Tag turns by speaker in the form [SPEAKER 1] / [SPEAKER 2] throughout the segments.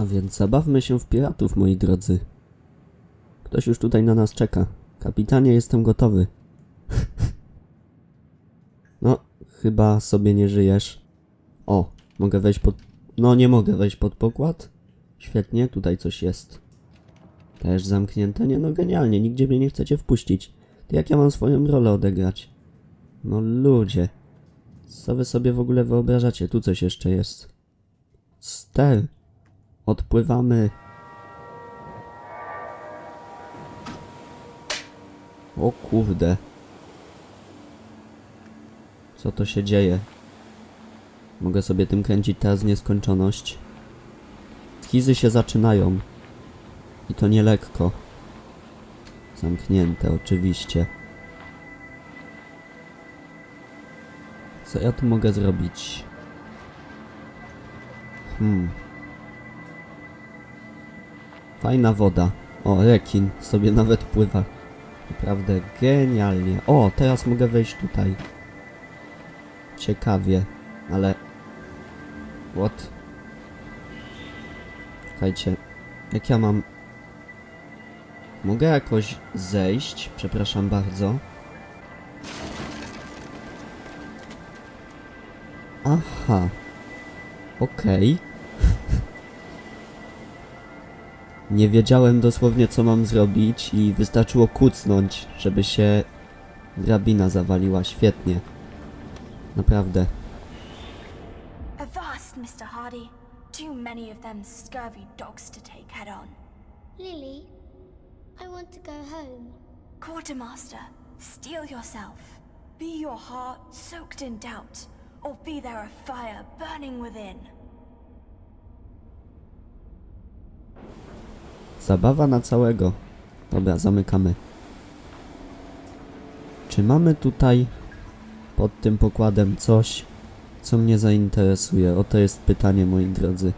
[SPEAKER 1] A więc zabawmy się w piratów, moi drodzy. Ktoś już tutaj na nas czeka. Kapitanie, jestem gotowy. no, chyba sobie nie żyjesz. O, mogę wejść pod... No, nie mogę wejść pod pokład? Świetnie, tutaj coś jest. Też zamknięte? Nie no, genialnie, nigdzie mnie nie chcecie wpuścić. To jak ja mam swoją rolę odegrać? No ludzie. Co wy sobie w ogóle wyobrażacie? Tu coś jeszcze jest. Ster. Odpływamy. O kurde. Co to się dzieje? Mogę sobie tym kręcić teraz nieskończoność. Skizy się zaczynają. I to nie lekko. Zamknięte oczywiście. Co ja tu mogę zrobić? Hmm. Fajna woda. O, rekin sobie nawet pływa. Naprawdę genialnie. O, teraz mogę wejść tutaj. Ciekawie, ale... What? Czekajcie. Jak ja mam... Mogę jakoś zejść? Przepraszam bardzo. Aha. Okej. Nie wiedziałem dosłownie co mam zrobić i wystarczyło kucnąć, żeby się drabina zawaliła. Świetnie. Naprawdę.
[SPEAKER 2] Avast, Mr. Hardy. Too many of them scurvy dogs to take head on.
[SPEAKER 3] Lily, I want to go home.
[SPEAKER 2] Quartermaster, steel yourself. Be your heart soaked in doubt, or be there a fire burning within.
[SPEAKER 1] Zabawa na całego. Dobra, zamykamy. Czy mamy tutaj pod tym pokładem coś, co mnie zainteresuje? Oto jest pytanie, moi drodzy.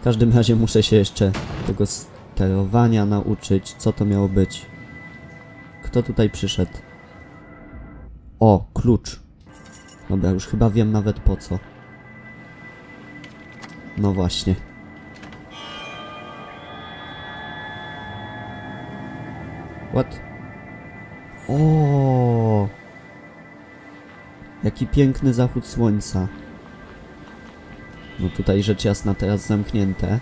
[SPEAKER 1] W każdym razie muszę się jeszcze tego sterowania nauczyć. Co to miało być? Kto tutaj przyszedł? O, klucz. Dobra, już chyba wiem nawet po co. No właśnie. What? O! Jaki piękny zachód słońca. No tutaj rzecz jasna teraz zamknięte.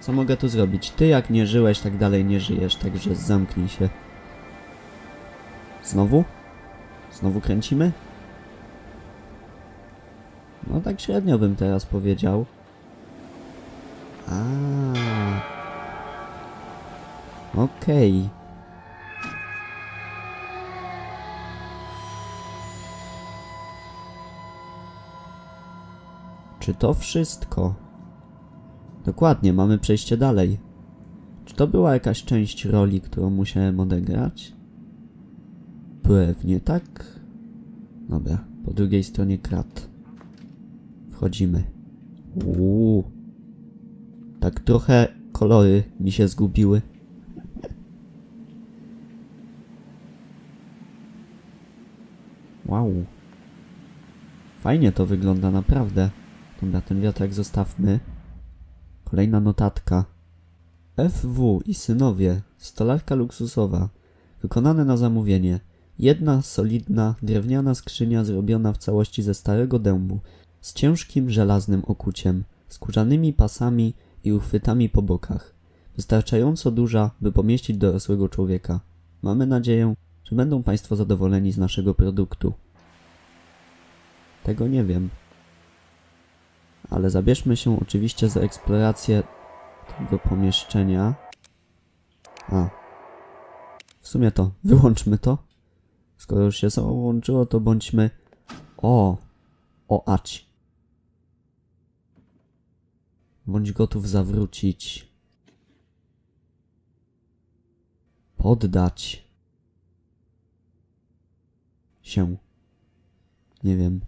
[SPEAKER 1] Co mogę tu zrobić? Ty jak nie żyłeś, tak dalej nie żyjesz, także zamknij się. Znowu? Znowu kręcimy? No tak średnio bym teraz powiedział. A. Okej. Czy to wszystko? Dokładnie, mamy przejście dalej. Czy to była jakaś część roli, którą musiałem odegrać? Pewnie tak. Dobra, po drugiej stronie krat. Wchodzimy. Uuu. Tak trochę kolory mi się zgubiły. Wow. Fajnie to wygląda, naprawdę. Dobra, ten wiatrak zostawmy. Kolejna notatka. FW i synowie. Stolarka luksusowa. Wykonane na zamówienie. Jedna solidna, drewniana skrzynia zrobiona w całości ze starego dębu, z ciężkim żelaznym okuciem, skórzanymi pasami i uchwytami po bokach. Wystarczająco duża, by pomieścić dorosłego człowieka. Mamy nadzieję, że będą Państwo zadowoleni z naszego produktu. Tego nie wiem. Ale zabierzmy się oczywiście za eksplorację tego pomieszczenia. A. W sumie to, wyłączmy to. Skoro już się samo włączyło, to bądźmy... O! O ać. Bądź gotów zawrócić. Poddać. Się. Nie wiem.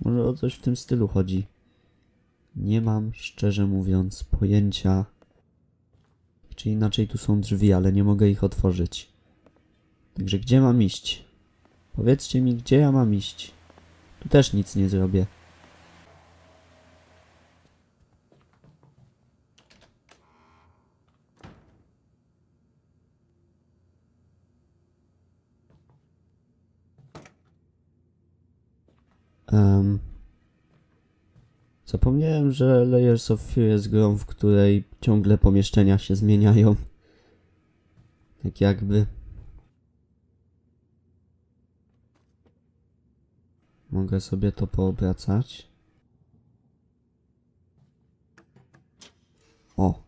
[SPEAKER 1] Może o coś w tym stylu chodzi. Nie mam, szczerze mówiąc, pojęcia. Czy inaczej tu są drzwi, ale nie mogę ich otworzyć. Także gdzie mam iść? Powiedzcie mi, gdzie ja mam iść. Tu też nic nie zrobię. Zapomniałem, że Layers of Fear jest grą, w której ciągle pomieszczenia się zmieniają. Tak jakby. Mogę sobie to poobracać. O.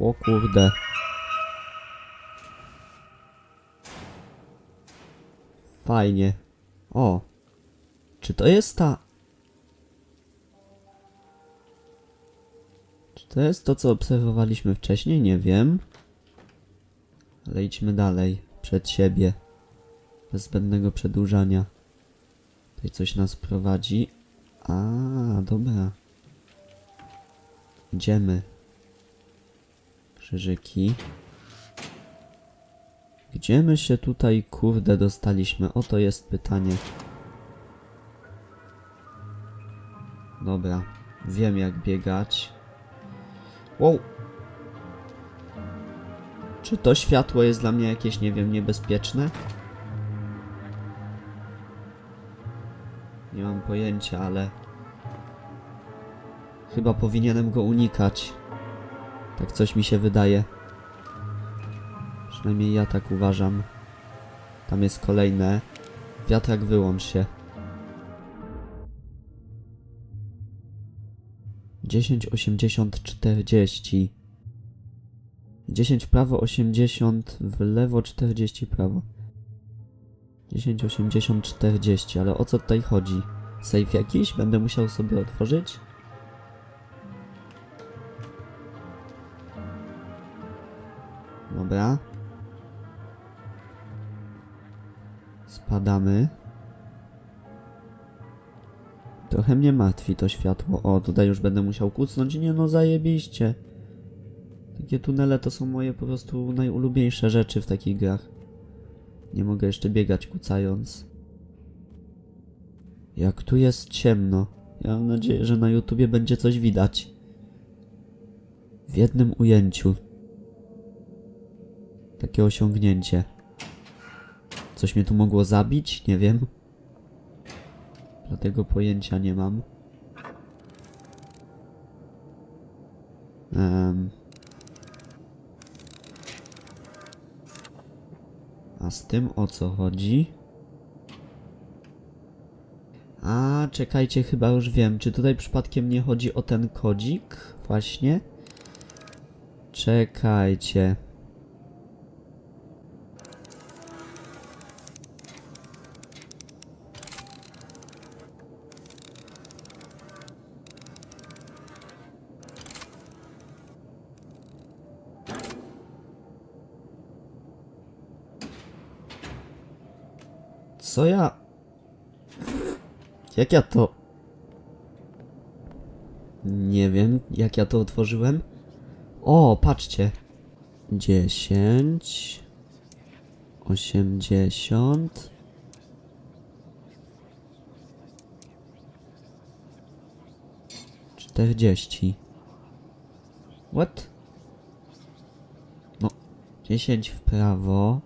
[SPEAKER 1] O kurde. Fajnie. O. Czy to jest ta... to jest to, co obserwowaliśmy wcześniej? Nie wiem. Ale idźmy dalej. Przed siebie. Bez zbędnego przedłużania. Tutaj coś nas prowadzi. A, dobra. Idziemy. Krzyżyki. Gdzie my się tutaj, kurde, dostaliśmy? Oto jest pytanie. Dobra, wiem jak biegać. Wow! Czy to światło jest dla mnie jakieś, nie wiem, niebezpieczne? Nie mam pojęcia, ale... Chyba powinienem go unikać. Tak coś mi się wydaje. Przynajmniej ja tak uważam. Tam jest kolejne. Wiatrak wyłącz się. 10, 80, 40. 10 w prawo, 80 w lewo, 40 w prawo. 10, 80, 40, ale o co tutaj chodzi? Save jakiś? Będę musiał sobie otworzyć? Dobra. Spadamy. Trochę mnie martwi to światło. O, tutaj już będę musiał kucnąć. Nie no, zajebiście. Takie tunele to są moje po prostu najulubieńsze rzeczy w takich grach. Nie mogę jeszcze biegać kucając. Jak tu jest ciemno. Ja mam nadzieję, że na YouTubie będzie coś widać. W jednym ujęciu. Takie osiągnięcie. Coś mnie tu mogło zabić? Nie wiem. Dlatego pojęcia nie mam. Em. A z tym o co chodzi? A, czekajcie, chyba już wiem. Czy tutaj przypadkiem nie chodzi o ten kodzik? Właśnie. Czekajcie. Co ja... Jak ja to... Nie wiem, jak ja to otworzyłem. O, patrzcie. 10... 80... Czterdzieści. What? No, 10 w prawo.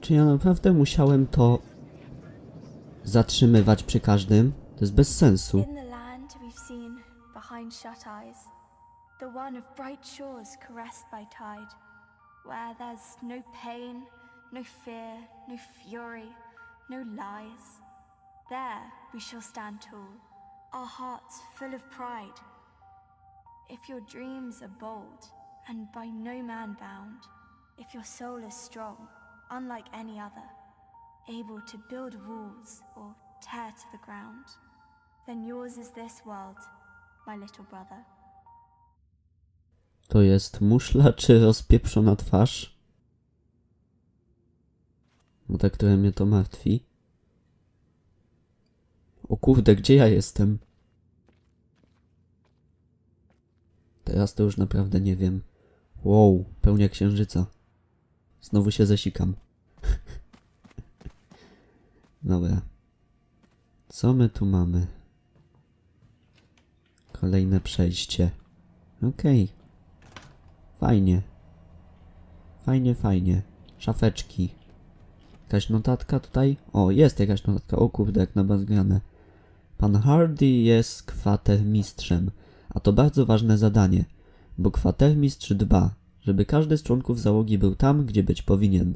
[SPEAKER 1] Czy ja naprawdę musiałem to zatrzymywać przy każdym? To jest bez sensu.
[SPEAKER 2] In the land we've seen behind shut eyes, the one of bright shores caressed by tide, where there's no pain, no fear, no fury, no lies. There we shall stand tall, our hearts full of pride. If your dreams are bold and by no man bound, if your soul is strong, unlike any other, able to build walls or tear to the ground, then yours is this world, my little brother.
[SPEAKER 1] To jest muszla czy rozpieprzona twarz? No tak trochę mnie to martwi. O kurde, gdzie ja jestem? Teraz to już naprawdę nie wiem. Wow, pełnia księżyca. Znowu się zasikam. Dobra. Co my tu mamy? Kolejne przejście. Okej. Fajnie. Fajnie, fajnie. Szafeczki. Jakaś notatka tutaj? O, jest jakaś notatka. O kurde, jak na bazgrane. Pan Hardy jest kwatermistrzem, a to bardzo ważne zadanie, bo kwatermistrz dba, żeby każdy z członków załogi był tam, gdzie być powinien.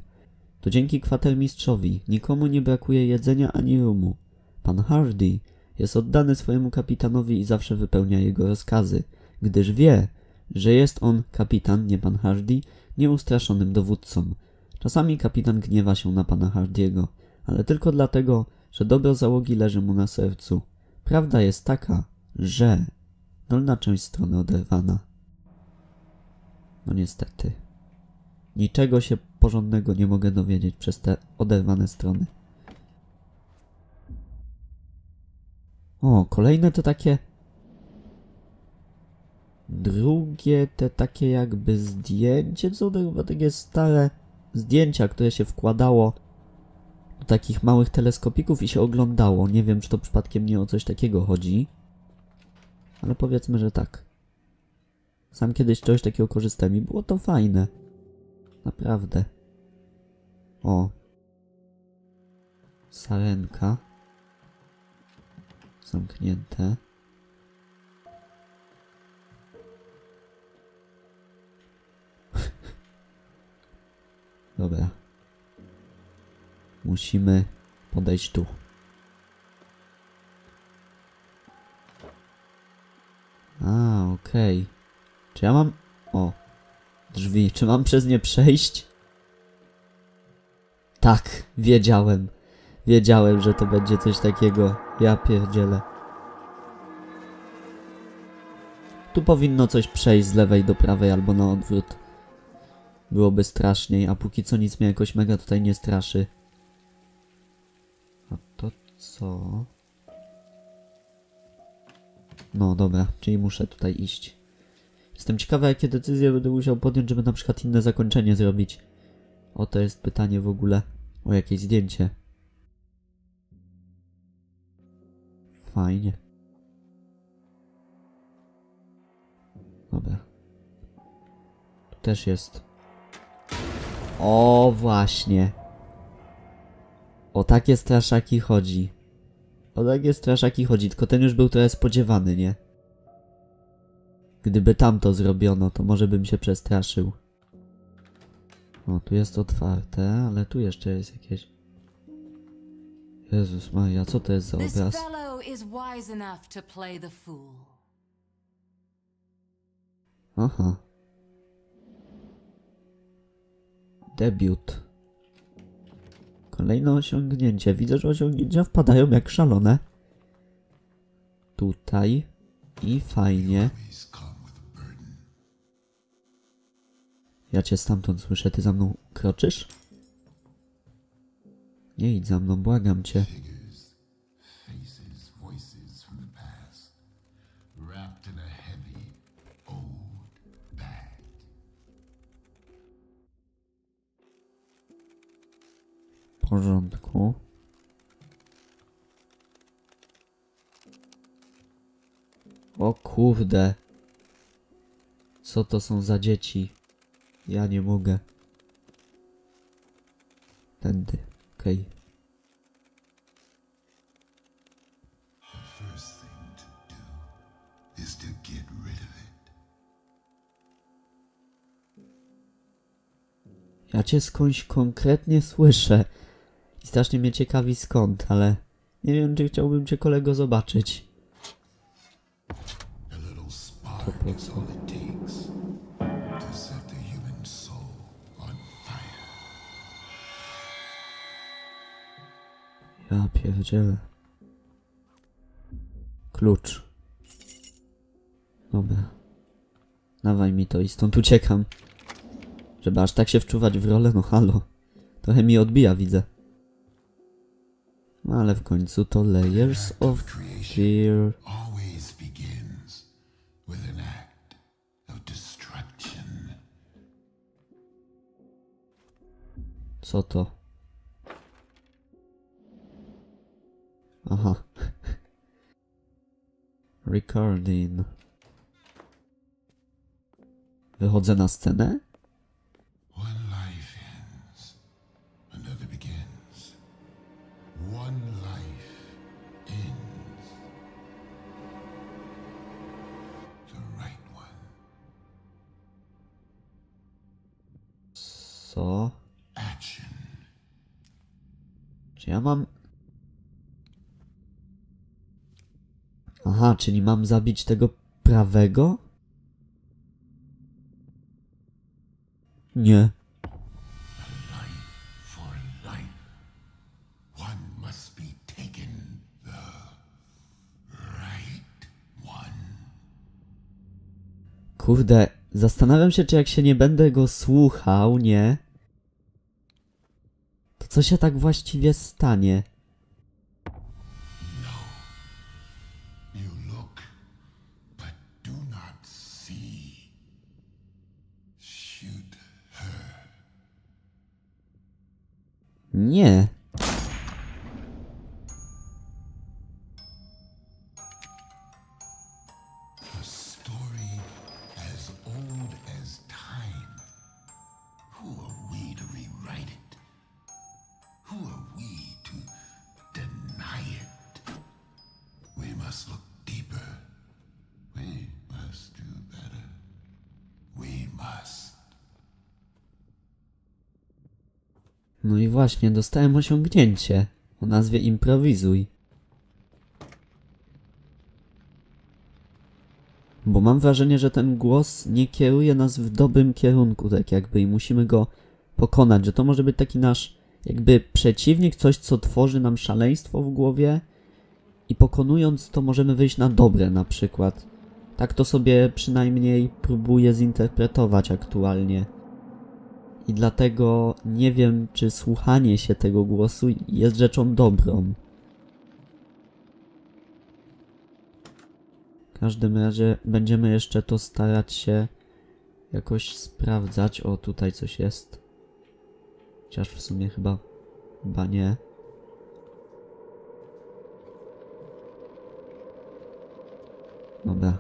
[SPEAKER 1] To dzięki kwatermistrzowi nikomu nie brakuje jedzenia ani rumu. Pan Hardy jest oddany swojemu kapitanowi i zawsze wypełnia jego rozkazy, gdyż wie, że jest on kapitan, nie pan Hardy, nieustraszonym dowódcą. Czasami kapitan gniewa się na pana Hardiego, ale tylko dlatego, że dobro załogi leży mu na sercu. Prawda jest taka, że dolna część strony oderwana. No niestety. Niczego się porządnego nie mogę dowiedzieć przez te oderwane strony. O, kolejne to takie. Drugie te takie jakby zdjęcie, co chyba takie stare zdjęcia, które się wkładało do takich małych teleskopików i się oglądało. Nie wiem, czy to przypadkiem nie o coś takiego chodzi. Ale powiedzmy, że tak. Sam kiedyś czegoś takiego korzystałem i było to fajne. Naprawdę. O. Sarenka. Zamknięte. Dobra. Musimy podejść tu. A, okej. Czy ja mam... O. Drzwi. Czy mam przez nie przejść? Tak, wiedziałem. Wiedziałem, że to będzie coś takiego. Ja pierdzielę. Tu powinno coś przejść z lewej do prawej albo na odwrót. Byłoby straszniej, a póki co nic mnie jakoś mega tutaj nie straszy. A to co? No dobra, czyli muszę tutaj iść. Jestem ciekawy, jakie decyzje będę musiał podjąć, żeby na przykład inne zakończenie zrobić. O, to jest pytanie w ogóle o jakieś zdjęcie. Fajnie. Dobra. Tu też jest. O, właśnie. O takie straszaki chodzi. O takie straszaki chodzi, tylko ten już był trochę spodziewany, nie? Gdyby tam to zrobiono, to może bym się przestraszył. O, tu jest otwarte, ale tu jeszcze jest jakieś... Jezus Maria, co to jest za obraz? Aha. Debiut. Kolejne osiągnięcie. Widzę, że osiągnięcia wpadają jak szalone. Tutaj. I fajnie. Ja cię stamtąd słyszę. Ty za mną kroczysz? Nie idź za mną, błagam cię. W porządku. O kurde. Co to są za dzieci? Ja nie mogę. Tędy. Okej.
[SPEAKER 4] It.
[SPEAKER 1] Ja cię skądś konkretnie słyszę. I strasznie mnie ciekawi skąd, ale nie wiem, czy chciałbym cię kolego zobaczyć. To po co? Ja pierdzielę. Klucz. Dobra. Dawaj mi to i stąd uciekam. Żeby aż tak się wczuwać w rolę, no halo. Trochę mi odbija, widzę. No ale w końcu to Layers of Fear. Co to? Aha. Recording. Wychodzę na scenę?
[SPEAKER 4] One life ends, another begins. One life ends. The right one.
[SPEAKER 1] Co?
[SPEAKER 4] Action.
[SPEAKER 1] Czy ja mam... Aha, czyli mam zabić tego prawego? Nie. Kurde, zastanawiam się, czy jak się nie będę go słuchał, nie? To co się tak właściwie stanie? Nie. Właśnie, dostałem osiągnięcie o nazwie Improwizuj. Bo mam wrażenie, że ten głos nie kieruje nas w dobrym kierunku, tak jakby, i musimy go pokonać, że to może być taki nasz, jakby przeciwnik, coś, co tworzy nam szaleństwo w głowie, i pokonując to możemy wyjść na dobre, na przykład. Tak to sobie przynajmniej próbuję zinterpretować aktualnie. I dlatego nie wiem, czy słuchanie się tego głosu jest rzeczą dobrą. W każdym razie będziemy jeszcze to starać się jakoś sprawdzać. O, tutaj coś jest. Chociaż w sumie chyba, chyba nie. Dobra.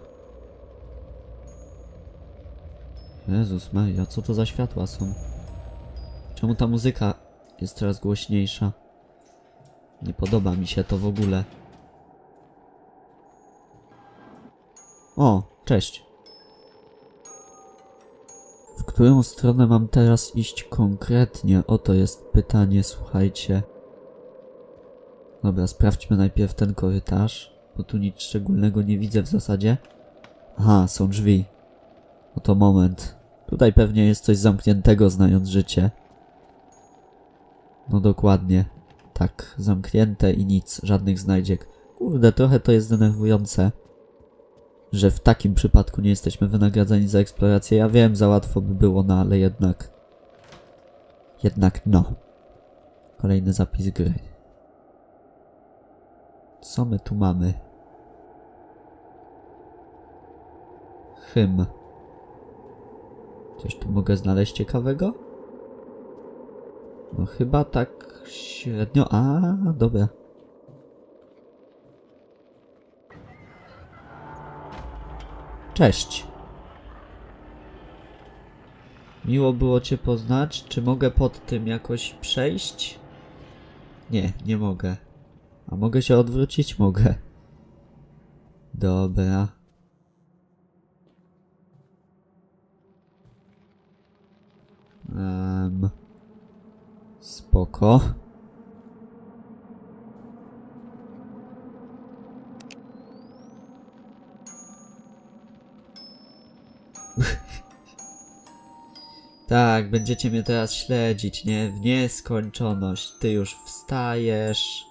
[SPEAKER 1] Jezus Maria, co to za światła są? Czemu ta muzyka jest coraz głośniejsza? Nie podoba mi się to w ogóle. O, cześć. W którą stronę mam teraz iść konkretnie? Oto jest pytanie, słuchajcie. Dobra, sprawdźmy najpierw ten korytarz, bo tu nic szczególnego nie widzę w zasadzie. Aha, są drzwi. Oto moment. Tutaj pewnie jest coś zamkniętego, znając życie. No dokładnie. Tak, zamknięte i nic, żadnych znajdziek. Kurde, trochę to jest denerwujące, że w takim przypadku nie jesteśmy wynagradzani za eksplorację. Ja wiem, za łatwo by było, no ale jednak... Jednak no. Kolejny zapis gry. Co my tu mamy? Hymn. Coś tu mogę znaleźć ciekawego? No chyba tak średnio. A, dobra. Cześć. Miło było Cię poznać. Czy mogę pod tym jakoś przejść? Nie, nie mogę. A mogę się odwrócić? Mogę. Dobra. Um, spoko. tak, będziecie mnie teraz śledzić, nie? W nieskończoność. Ty już wstajesz.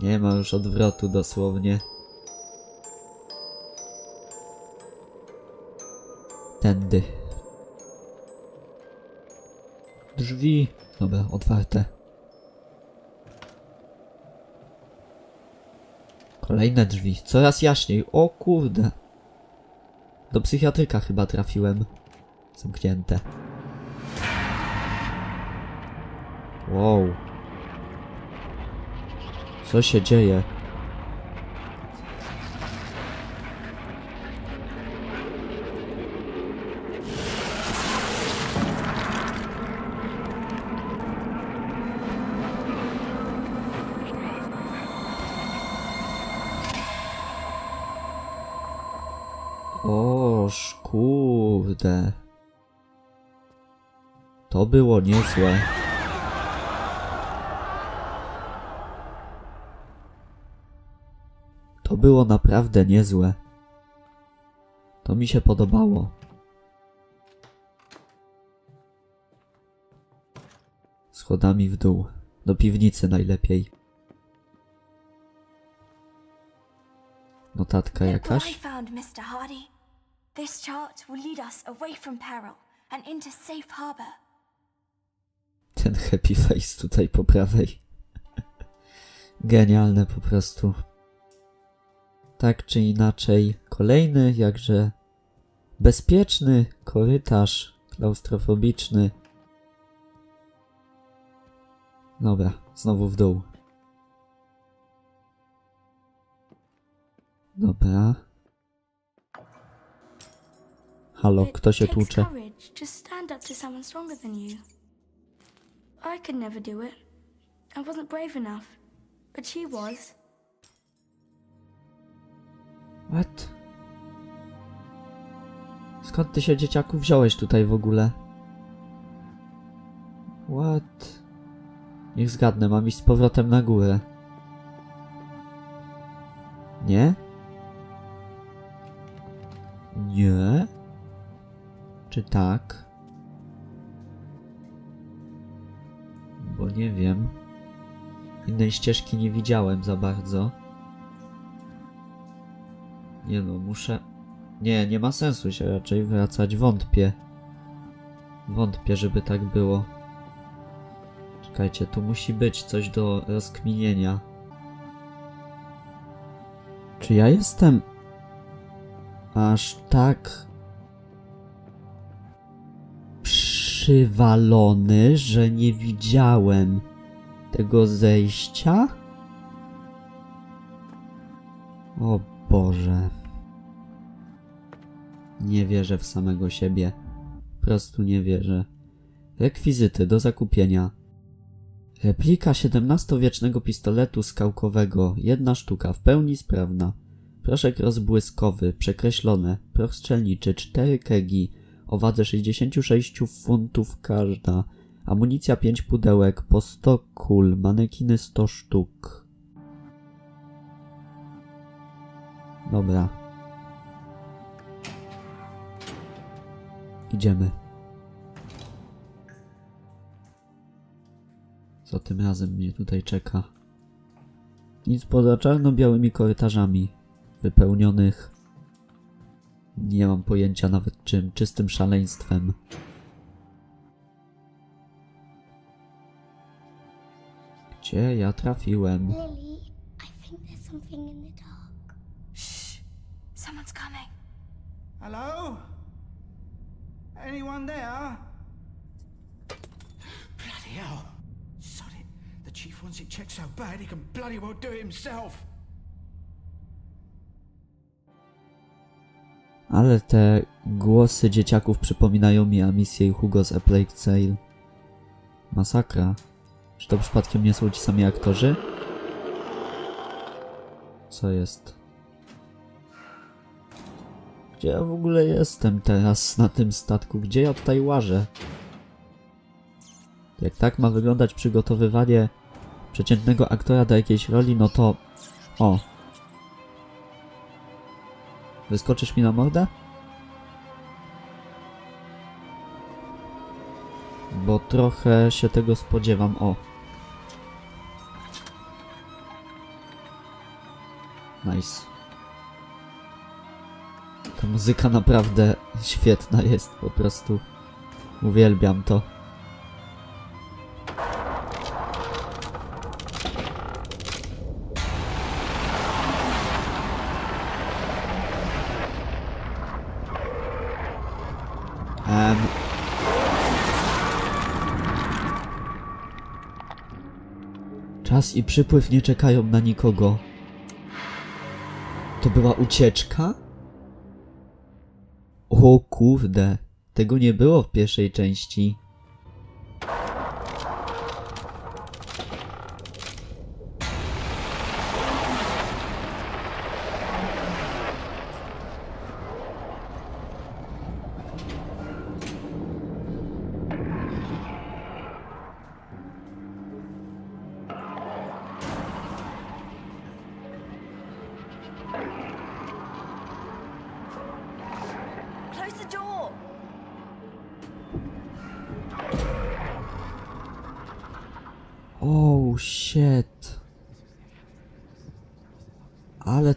[SPEAKER 1] Nie ma już odwrotu dosłownie. Tędy. Drzwi. Dobra, otwarte. Kolejne drzwi. Coraz jaśniej. O kurde. Do psychiatryka chyba trafiłem. Zamknięte. Wow. Co się dzieje? Było niezłe. To było naprawdę niezłe. To mi się podobało. Schodami w dół. Do piwnicy najlepiej. Notatka jakaś?
[SPEAKER 2] This chart will lead us away from peril and into safe harbor.
[SPEAKER 1] Ten happy face tutaj po prawej. Genialne po prostu. Tak czy inaczej, kolejny, jakże bezpieczny korytarz klaustrofobiczny. Dobra, znowu w dół. Dobra. Halo, kto się tłucze?
[SPEAKER 2] I could never do it. I wasn't brave enough. But she was.
[SPEAKER 1] What? Skąd ty się dzieciaku wziąłeś tutaj w ogóle? What? Niech zgadnę, mam iść z powrotem na górę. Nie? Ścieżki nie widziałem za bardzo. Nie no, muszę... Nie, nie ma sensu się raczej wracać, wątpię. Wątpię, żeby tak było. Czekajcie, tu musi być coś do rozkminienia. Czy ja jestem... aż tak... przywalony, że nie widziałem tego zejścia? O Boże. Nie wierzę w samego siebie. Po prostu nie wierzę. Rekwizyty do zakupienia. Replika XVII-wiecznego pistoletu skałkowego. Jedna sztuka, w pełni sprawna. Proszek rozbłyskowy, przekreślone. Proch strzelniczy, kegi. O wadze 66 funtów każda. Amunicja 5 pudełek, po 100 kul, manekiny 100 sztuk. Dobra. Idziemy. Co tym razem mnie tutaj czeka? Nic poza czarno-białymi korytarzami, wypełnionych. Nie mam pojęcia nawet czym, czystym szaleństwem. Gdzie ja trafiłem?
[SPEAKER 3] Lily, I think there's something in the dark.
[SPEAKER 2] Shh. Someone's coming.
[SPEAKER 5] Hello? Anyone there? Bloody hell. Sod it. The chief wants it checked so bad he can bloody well do it himself.
[SPEAKER 1] Ale te głosy dzieciaków przypominają mi Amisję i Hugo z A Plague Tale. Masakra. Czy to przypadkiem nie są ci sami aktorzy? Co jest? Gdzie ja w ogóle jestem teraz na tym statku? Gdzie ja tutaj łażę? Jak tak ma wyglądać przygotowywanie przeciętnego aktora do jakiejś roli, no to... O, Wyskoczysz mi na mordę? Bo trochę się tego spodziewam. O. Nice. Ta muzyka naprawdę świetna jest, po prostu. Uwielbiam to. Czas i przypływ nie czekają na nikogo. To była ucieczka? O kurde, tego nie było w pierwszej części.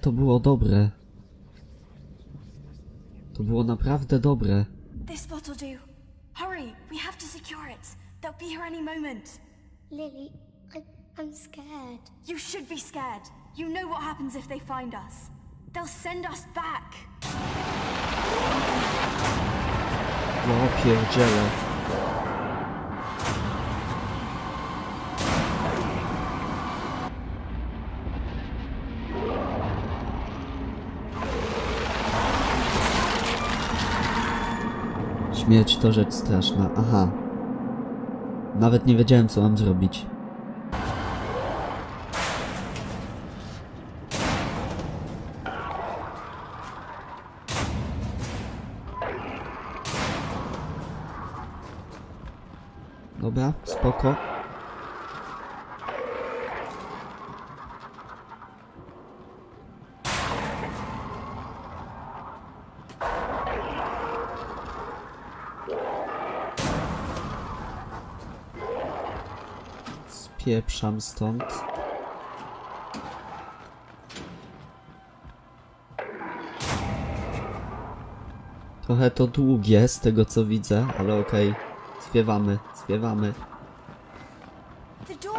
[SPEAKER 1] To było dobre. To było naprawdę dobre.
[SPEAKER 2] This spot will do. Hurry, we have to secure it. They'll be here any moment.
[SPEAKER 3] Lily, I, I'm scared.
[SPEAKER 2] You should be scared. You know what happens if they find us. They'll send us back.
[SPEAKER 1] Ja pierdzielę. Śmierć to rzecz straszna. Aha. Nawet nie wiedziałem, co mam zrobić. Spieprzam stąd. Trochę to długie z tego co widzę, ale okej. Zwiewamy, zwiewamy.
[SPEAKER 2] You.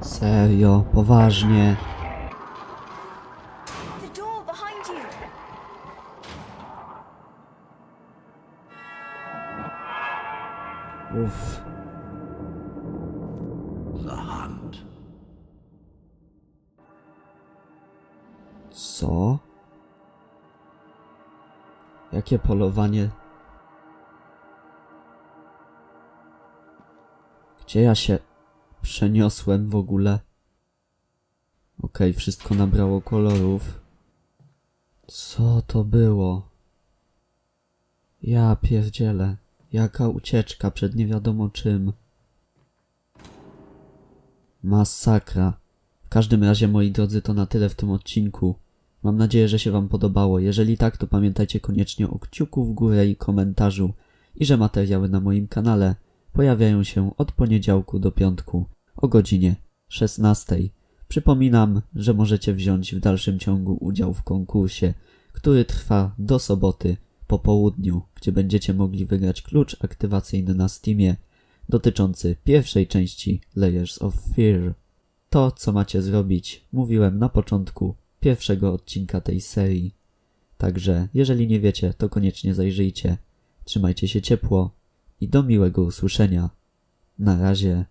[SPEAKER 1] Serio, poważnie. Jakie polowanie? Gdzie ja się przeniosłem w ogóle? Okej, wszystko nabrało kolorów. Co to było? Ja pierdzielę. Jaka ucieczka przed nie wiadomo czym. Masakra. W każdym razie, moi drodzy, to na tyle w tym odcinku. Mam nadzieję, że się Wam podobało. Jeżeli tak, to pamiętajcie koniecznie o kciuku w górę i komentarzu i że materiały na moim kanale pojawiają się od poniedziałku do piątku o godzinie 16. Przypominam, że możecie wziąć w dalszym ciągu udział w konkursie, który trwa do soboty po południu, gdzie będziecie mogli wygrać klucz aktywacyjny na Steamie dotyczący pierwszej części Layers of Fear. To, co macie zrobić, mówiłem na początku pierwszego odcinka tej serii. Także, jeżeli nie wiecie, to koniecznie zajrzyjcie. Trzymajcie się ciepło i do miłego usłyszenia. Na razie.